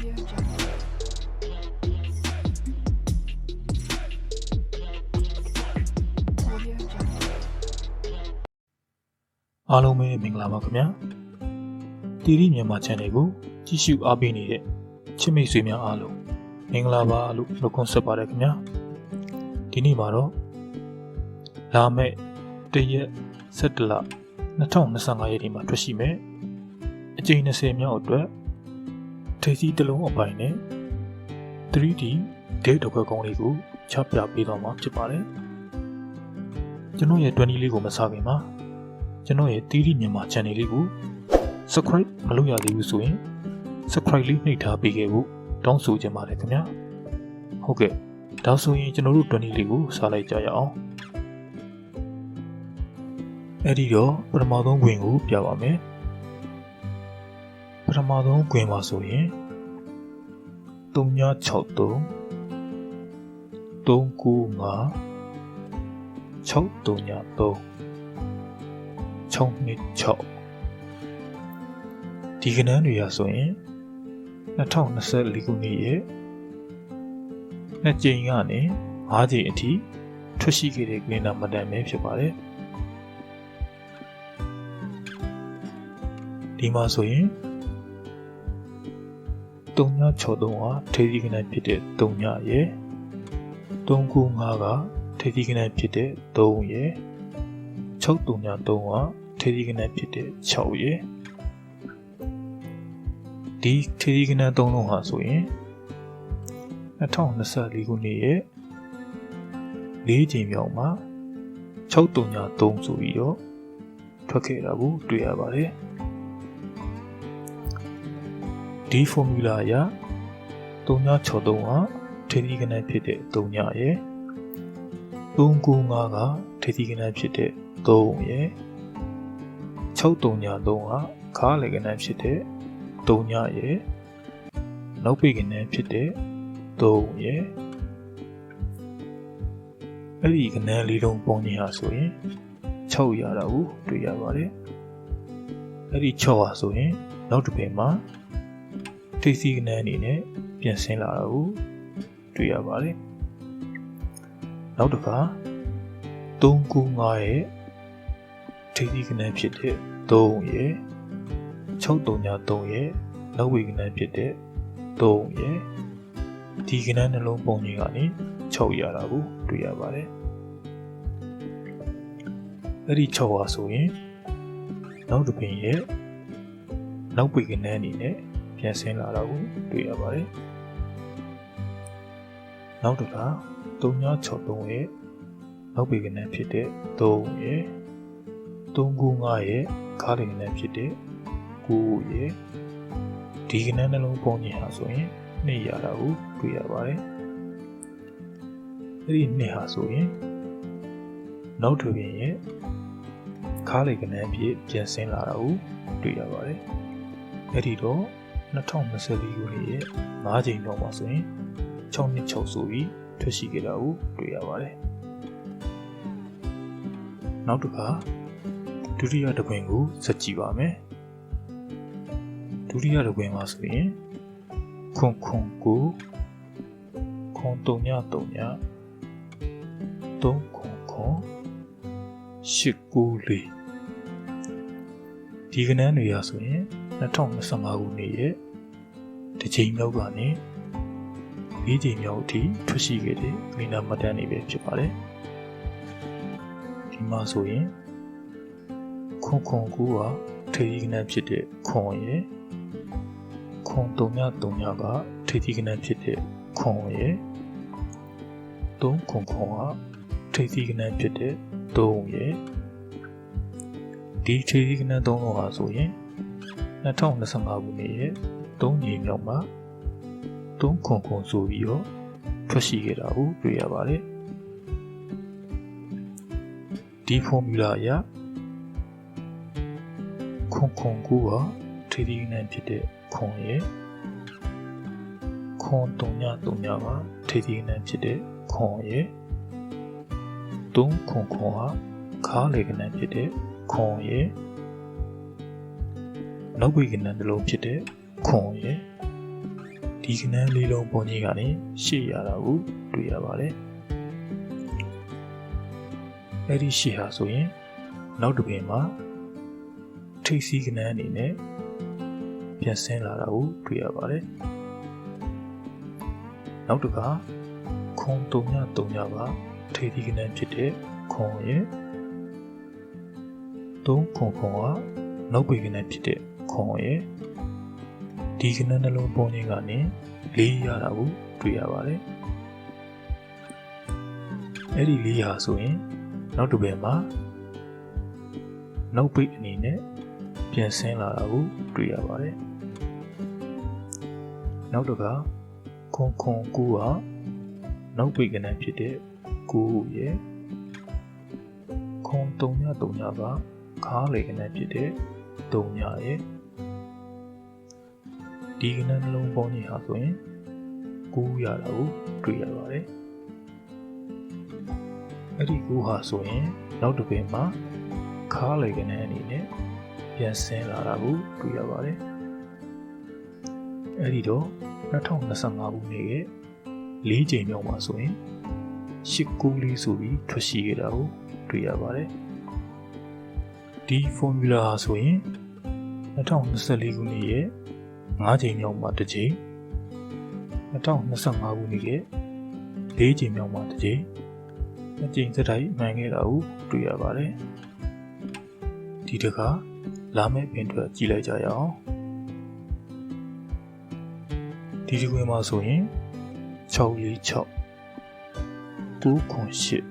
အားလုံးပဲမင်္ဂလာပါခင်ဗျာတီရီမြန်မာ channel ကိုကြည့်ရှုအားပေးနေတဲ့ချစ်မိတ်ဆွေများအားလုံးမင်္ဂလာပါလို့နှုတ်ခွန်းဆက်ပါတယ်ခင်ဗျာဒီနေ့မှာတော့လာမယ့်တရက်17လ2025ရက်နေ့မှာထွက်ရှိမယ်အကြိမ်20မြောက်အတွက် ထိပ်စီးတစ်လုံးအပိုင်းနဲ့ 3D ဒိတ်တော့ကောင်းလေးကိုချပြပေးသွားမှာဖြစ်ပါတယ်ကျွန်တော်ရဲ့20လေးကိုမစခင်ပါကျွန်တော်ရဲ့တီးရီမြန်မာ channel လေးကို subscribe မလုပ်ရသေးဘူးဆိုရင် subscribe လေးနှိပ်ထားပေးခဲ့ဖို့တောင်းဆိုချင်ပါတယ်ခင်ဗျာဟုတ်ကဲ့ဒါဆိုရင်ကျွန်တော်တို့20လေးကိုစားလိုက်ကြရအောင်အဲ့ဒီတော့ပထမဆုံးခွင်ကိုပြပါမယ် ပထမဆုံးခွင်ပါဆိုရင်3963 395 633 6နှစ်6ဒီကနန်းတွေရဆိုရင်2024ခုနှစ်ရဲ့နှစ်ကြိမ်ကနေ5ကြိမ်အထိထွက်ရှိခဲ့တဲ့ကလင်နာမတန်ပဲဖြစ်ပါတယ်ဒီမှာဆိုရင် 3963ဟာထေဒီကနန်းဖြစ်တဲ့3ညရဲ့395ကထေဒီကနန်းဖြစ်တဲ့3ရဲ့633ကထေဒီကနန်းဖြစ်တဲ့6ရယ်ဒီထေဒီကနန်း3လုံးဟာဆိုရင်2024ခုနှစ်ရဲ့၄ချိန်မြောက်မှာ633ဆိုပြီးတော့ထွက်ခဲ့တာကိုတွေ့ရပါတယ် ဒီ formula အရ3963ဟာထေဒီကနန်းဖြစ်တဲ့3ညရယ်395ကထေဒီကနန်းဖြစ်တဲ့3ရယ်633ညာ3ကခါလေကနန်းဖြစ်တဲ့3ညရယ်နောက်ပိကနန်းဖြစ်တဲ့3ရယ်အဲ့ဒီကနန်းလေးလုံးပုံနေဟာဆိုရင်6ရတာကိုတွေ့ရပါတယ်အဲ့ဒီ6ဟာဆိုရင် နောက်တစ်ပင်မှာ ထိပ်စီးကနန်းအနေနဲ့ပြန်ဆင်းလာတာကိုတွေ့ရပါတယ်နောက်တစ်ခါ395ရဲ့ထိပ်သီးကနန်းဖြစ်တဲ့3ရယ်633ရယ်နောက်ဝေကနန်းဖြစ်တဲ့3ရယ်ဒီကနန်းနှလုံးပုံကြီးကနေ6ရတာကိုတွေ့ရပါတယ်အဲ့ဒီ6ဟာဆိုရင်နောက်တစ်ပင်ရဲ့နောက်ဝေကနန်းအနေနဲ့ ပြန်ဆင်းလာတာကိုတွေ့ရပါတယ်နောက်တစ်ခါ3963ရဲ့နောက်ဝေကနန်းဖြစ်တဲ့3ရယ်395ရဲ့ခါးလင်ကနန်းဖြစ်တဲ့9ရဲ့ဒီကနန်းနှလုံးပုံကြီးဟာဆိုရင်နှစ်ရတာကိုတွေ့ရပါတယ်အဲ့ဒီနှစ်ဟာဆိုရင်နောက်ထပ်ပြင်ရဲ့ခါးလင်ကနန်းဖြစ်ပြန်ဆင်းလာတာကိုတွေ့ရပါတယ်အဲ့ဒီတော့ 2024ခုနှစ်ရဲ့5ချိန်တော့မှာဆိုရင်6နှစ်6ဆိုပြီးထွက်ရှိခဲ့တာကိုတွေ့ရပါတယ်နောက်တစ်ခါဒုတိယတစ်ပွင့်ကိုစက်ကြည့်ပါမယ်ဒုတိယတစ်ပွင့်မှာဆိုရင်ခွန်ခွန်ကိုခွန်တုံညတုံညသုံးခွန်ခွန်ရှစ်ကူလေးဒီကနန်းတွေရဆိုရင် 2025ခုနှစ်ရဲ့တစ်ချိန်မြောက်ကနေ၄ချိန်မြောက်အထိထွက်ရှိခဲ့တဲ့ဂလီနာမတန်တွေပဲဖြစ်ပါတယ်ဒီမှာဆိုရင်ခွန်ခွန်ကူကထေဒီကနန်းဖြစ်တဲ့ခွန်ရဲ့ခွန်တုံညတုံညကထေဒီကနန်းဖြစ်တဲ့ခွန်ရဲ့သုံးခွန်ခွန်ကထေဒီကနန်းဖြစ်တဲ့သုံးရဲ့ဒီထေဒီကနန်းသုံးလုံးဟာဆိုရင် 2025ခုနှစ်ရဲ့သုံးညီမြောက်မှာသုံးခွန်ခွန်ဆိုပြီးတော့ထွက်ရှိခဲ့တာကိုတွေ့ရပါတယ်ဒီ formula အရခွန်ခွန်ကူကထေဒီနန်ဖြစ်တဲ့ခွန်ရဲ့ခွန်တုံညတုံညကထေဒီနန်ဖြစ်တဲ့ခွန်ရဲ့သုံးခွန်ခွန်ဟာခါလေကနန်ဖြစ်တဲ့ခွန်ရဲ့ နောက်ဝေကနန်တစ်လုံးဖြစ်တဲ့ခွန်ရဲ့ဒီကနန်းလေးလုံးပုံကြီးကနေရှေ့ရတာကိုတွေ့ရပါတယ်အဲ့ဒီရှေ့ဟာဆိုရင်နောက်တစ်ပင်မှာထိပ်စီးကနန်းအနေနဲ့ပြန်ဆင်းလာတာကိုတွေ့ရပါတယ်နောက်တစ်ခါခွန်တုံညတုံညပါထိပ်စီးကနန်းဖြစ်တဲ့ခွန်ရဲ့သုံးခွန်ခွန်ကနောက်ပေကနန်းဖြစ်တဲ့ ခွန်ရဲ့ဒီကနန်းနှလုံးပုံကြီးကနေလေးရတာကိုတွေ့ရပါတယ်အဲ့ဒီလေးဟာဆိုရင်နောက်တစ်ပင်မှာနောက်ပိတ်အနေနဲ့ပြန်ဆင်းလာတာကိုတွေ့ရပါတယ်နောက်တစ်ခါခွန်ခွန်ကူကနောက်ပိတ်ကနန်းဖြစ်တဲ့ကူရဲ့ခွန်တုံညတုံညကခါလေကနန်းဖြစ်တဲ့တုံညရဲ့ ဒီကနန်းနှလုံးပေါင်းကြီးဟာဆိုရင်ကူရတာကိုတွေ့ရပါတယ်အဲ့ဒီကူဟာဆိုရင်နောက်တစ်ပင်မှာခါလေကနန်းအနေနဲ့ပြန်ဆင်းလာတာကိုတွေ့ရပါတယ်အဲ့ဒီတော့2025ခုနှစ်ရဲ့၄ချိန်မြောက်မှာဆိုရင်ရှစ်ကူလေးဆိုပြီးထွက်ရှိခဲ့တာကိုတွေ့ရပါတယ်ဒီ formula ဟာဆိုရင်2024ခုနှစ်ရဲ့ ၅ချိန်မြောက်မှာတစ်ချိန်2025ခုနှစ်ရဲ့၄ချိန်မြောက်မှာတစ်ချိန်အကျဉ်းစတိုက်မှန်ခဲ့တာကိုတွေ့ရပါတယ်ဒီတခါလာမယ့်ပင်ထွက်ကြည့်လိုက်ကြရအောင်ဒီဒီကွင်းမှာဆိုရင်646 998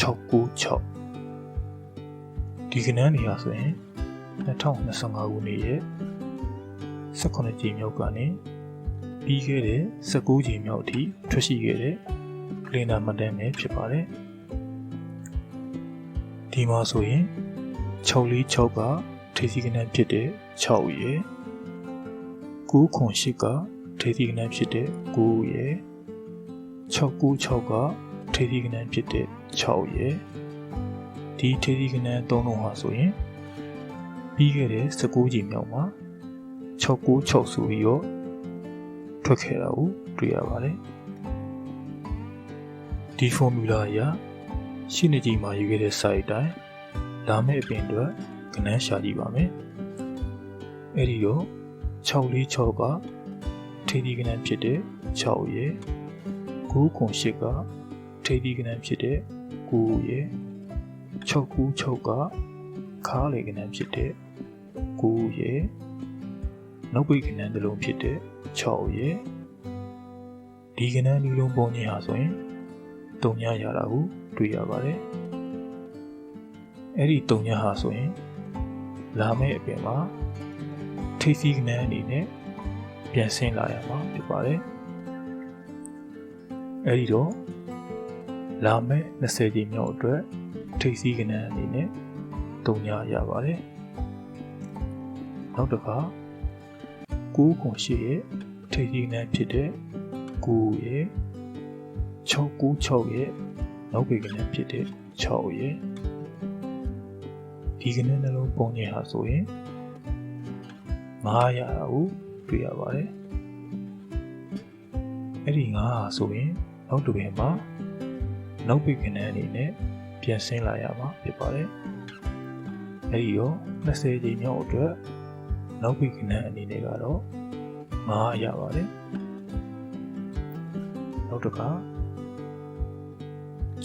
696ဒီကနန်းနေရာဆိုရင်2025ခုနှစ်ရဲ့ 18ကြိမ်မြောက်ကနေပြီးခဲ့တဲ့19ကြိမ်မြောက်အထိထွက်ရှိခဲ့တဲ့ကလင်နာမတန်ပဲဖြစ်ပါတယ်ဒီမှာဆိုရင်646ကထိစီကနန်းဖြစ်တဲ့6ရယ်9ခွန်8ကထိစီကနန်းဖြစ်တဲ့9ရယ်696ကထိစီကနန်းဖြစ်တဲ့6ရယ်ဒီထိစီကနန်း၃လုံးဟာဆိုရင်ပြီးခဲ့တဲ့19ကြိမ်မြောက်မှာ 696ဆိုပြီးတော့ထွက်ခဲ့တာကိုတွေ့ရပါတယ်ဒီ formula အရရှင်းနေကြည့်မှာယူခဲ့တဲ့ site တိုင်းလာမယ့်အပြင်အတွက်ကနန်းရှာကြည့်ပါမယ်အဲ့ဒီတော့646ကထိပ်ဒီကနန်းဖြစ်တဲ့6ရယ်9ခွန်8ကထိပ်ဒီကနန်းဖြစ်တဲ့9ရယ်696ကခါးလေကနန်းဖြစ်တဲ့9ရယ် နောက်ပိတ်ကနန်းတစ်လုံးဖြစ်တဲ့6ရယ်ဒီကနန်းဒီလုံးပုံချင်းဟာဆိုရင်တုံညရတာကိုတွေ့ရပါတယ်အဲ့ဒီတုံညဟာဆိုရင်လာမယ့်အပြင်မှာထိပ်စီးကနန်းအနေနဲ့ပြန်ဆင်းလာရမှာဖြစ်ပါတယ်အဲ့ဒီတော့လာမယ့်20ကြိမ်မြောက်အတွက်ထိပ်စီးကနန်းအနေနဲ့တုံညရပါတယ်နောက်တစ်ခါ 9ခွန်ရှိရဲ့ထိပ်စီးကနန်းဖြစ်တဲ့9ရဲ့696ရဲ့နောက်ပေကနန်းဖြစ်တဲ့6ရဲ့ဒီကနန်းနှလုံးပုံချင်းဟာဆိုရင်900ရာကိုတွေ့ရပါတယ်အဲ့ဒီ9ဟာဆိုရင်နောက်တစ်ပင်မှာနောက်ပေကနန်းအနေနဲ့ပြန်ဆင်းလာရမှာဖြစ်ပါတယ်အဲ့ဒီတော့20ချိန်မြောက်အတွက် နောက်ပေကနန်းအနေနဲ့ကတော့900ရပါတယ်နောက်တစ်ခါ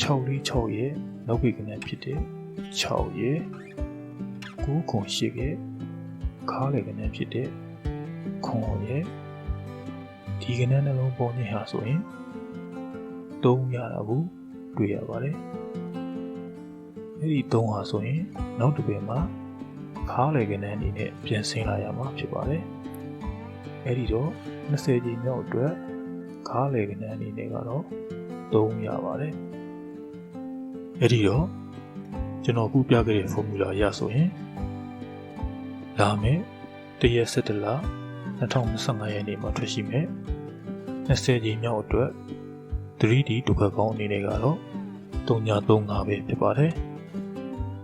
646ရဲ့နောက်ပေကနန်းဖြစ်တဲ့6ရဲ့9ခွန်8ရဲ့ခါလေကနန်းဖြစ်တဲ့ခွန်ရဲ့ဒီကနန်းနှလုံးပေါ်နေဟာဆိုရင်3ရတာကိုတွေ့ရပါတယ်အဲ့ဒီ3ဟာဆိုရင်နောက်တစ်ပင်မှာ ခါလေကနန်းအနေနဲ့ပြန်ဆင်းလာရမှာဖြစ်ပါတယ်အဲ့ဒီတော့20ကြီးမြောက်အတွက်ခါလေကနန်းအနေနဲ့ကတော့3ရပါတယ်အဲ့ဒီတော့ကျွန်တော်ခုပြခဲ့တဲ့ formula ရဆိုရင်လာမယ်တရက်17လ2025ရက်နေ့မှာထွက်ရှိမယ်20ကြီးမြောက်အတွက် 3D ဒုက္ခကောင်းအနေနဲ့ကတော့335ပဲဖြစ်ပါတယ်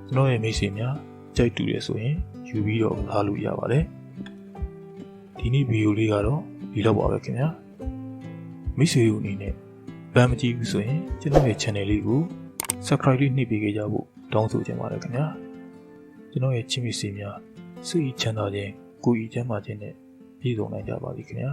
ကျွန်တော်ရဲ့မိတ်ဆွေများ ကြိုက်တူတယ်ဆိုရင်ယူပြီးတော့လာလို့ရပါတယ်ဒီနေ့ဗီဒီယိုလေးကတော့ဒီတော့ပါပဲခင်ဗျာမိတ်ဆွေတို့အနေနဲ့ဗန်မကြည့်ဘူးဆိုရင်ကျွန်တော်ရဲ့ channel လေးကို subscribe လေးနှိပ်ပေးကြဖို့တောင်းဆိုချင်ပါတယ်ခင်ဗျာကျွန်တော်ရဲ့ချစ်မိတ်ဆွေများစိတ်ချမ်းသာခြင်းကိုယ်ဤချမ်းသာခြင်းနဲ့ပြည့်စုံနိုင်ကြပါစေခင်ဗျာ